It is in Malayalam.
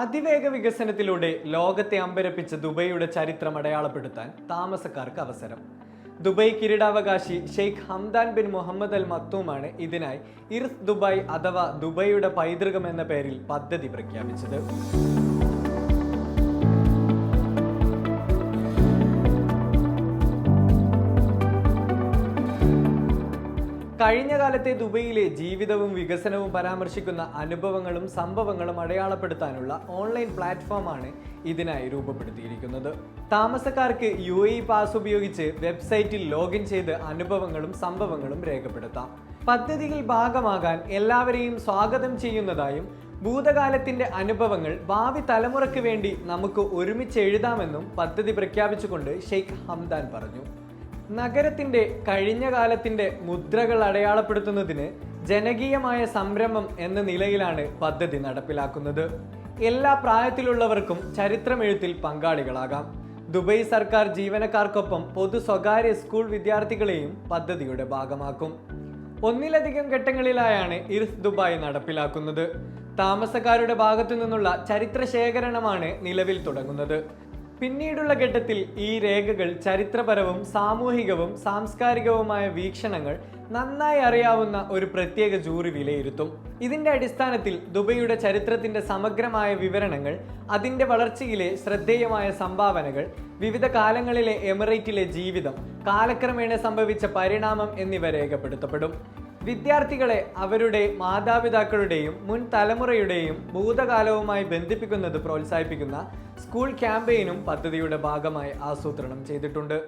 അതിവേഗ വികസനത്തിലൂടെ ലോകത്തെ അമ്പരപ്പിച്ച ദുബൈയുടെ ചരിത്രം അടയാളപ്പെടുത്താൻ താമസക്കാർക്ക് അവസരം. ദുബൈ കിരീടാവകാശി Sheikh Hamdan bin Mohammed Al മത്തൂമാണ് ഇതിനായി ഇർസ് ദുബായ് അഥവാ ദുബൈയുടെ പൈതൃകം എന്ന പേരിൽ പദ്ധതി പ്രഖ്യാപിച്ചത്. കഴിഞ്ഞ കാലത്തെ ദുബൈയിലെ ജീവിതവും വികസനവും പരാമർശിക്കുന്ന അനുഭവങ്ങളും സംഭവങ്ങളും അടയാളപ്പെടുത്താനുള്ള ഓൺലൈൻ പ്ലാറ്റ്ഫോമാണ് ഇതിനായി രൂപപ്പെടുത്തിയിരിക്കുന്നത്. താമസക്കാർക്ക് യു എ പാസ് ഉപയോഗിച്ച് വെബ്സൈറ്റിൽ ലോഗിൻ ചെയ്ത് അനുഭവങ്ങളും സംഭവങ്ങളും രേഖപ്പെടുത്താം. പദ്ധതിയിൽ ഭാഗമാകാൻ എല്ലാവരെയും സ്വാഗതം ചെയ്യുന്നതായും ഭൂതകാലത്തിന്റെ അനുഭവങ്ങൾ ഭാവി തലമുറയ്ക്ക് വേണ്ടി നമുക്ക് ഒരുമിച്ച് എഴുതാമെന്നും പദ്ധതി പ്രഖ്യാപിച്ചുകൊണ്ട് ഷെയ്ഖ് ഹംദാൻ പറഞ്ഞു. നഗരത്തിന്റെ കഴിഞ്ഞ കാലത്തിന്റെ മുദ്രകൾ അടയാളപ്പെടുത്തുന്നതിന് ജനകീയമായ സംരംഭം എന്ന നിലയിലാണ് പദ്ധതി നടപ്പിലാക്കുന്നത്. എല്ലാ പ്രായത്തിലുള്ളവർക്കും ചരിത്രമെഴുത്തിൽ പങ്കാളികളാകാം. ദുബൈ സർക്കാർ ജീവനക്കാർക്കൊപ്പം പൊതു സ്വകാര്യ സ്കൂൾ വിദ്യാർത്ഥികളെയും പദ്ധതിയുടെ ഭാഗമാക്കും. ഒന്നിലധികം ഘട്ടങ്ങളിലായാണ് ഇർസ് ദുബായ് നടപ്പിലാക്കുന്നത്. താമസക്കാരുടെ ഭാഗത്തു നിന്നുള്ള ചരിത്ര ശേഖരണമാണ് നിലവിൽ തുടങ്ങുന്നത്. പിന്നീടുള്ള ഘട്ടത്തിൽ ഈ രേഖകൾ ചരിത്രപരവും സാമൂഹികവും സാംസ്കാരികവുമായ വീക്ഷണങ്ങൾ നന്നായി അറിയാവുന്ന ഒരു പ്രത്യേക ജൂറി വിലയിരുത്തും. ഇതിന്റെ അടിസ്ഥാനത്തിൽ ദുബൈയുടെ ചരിത്രത്തിന്റെ സമഗ്രമായ വിവരണങ്ങൾ അതിന്റെ വളർച്ചയിലെ ശ്രദ്ധേയമായ സംഭാവനകൾ വിവിധ കാലങ്ങളിലെ എമിറേറ്റിലെ ജീവിതം കാലക്രമേണ സംഭവിച്ച പരിണാമം എന്നിവ രേഖപ്പെടുത്തപ്പെടും. വിദ്യാർത്ഥികളെ അവരുടെ മാതാപിതാക്കളുടെയും മുൻ തലമുറയുടെയും ഭൂതകാലവുമായി ബന്ധിപ്പിക്കുന്നത് പ്രോത്സാഹിപ്പിക്കുന്ന സ്കൂൾ ക്യാമ്പയിനും പദ്ധതിയുടെ ഭാഗമായി ആസൂത്രണം ചെയ്തിട്ടുണ്ട്.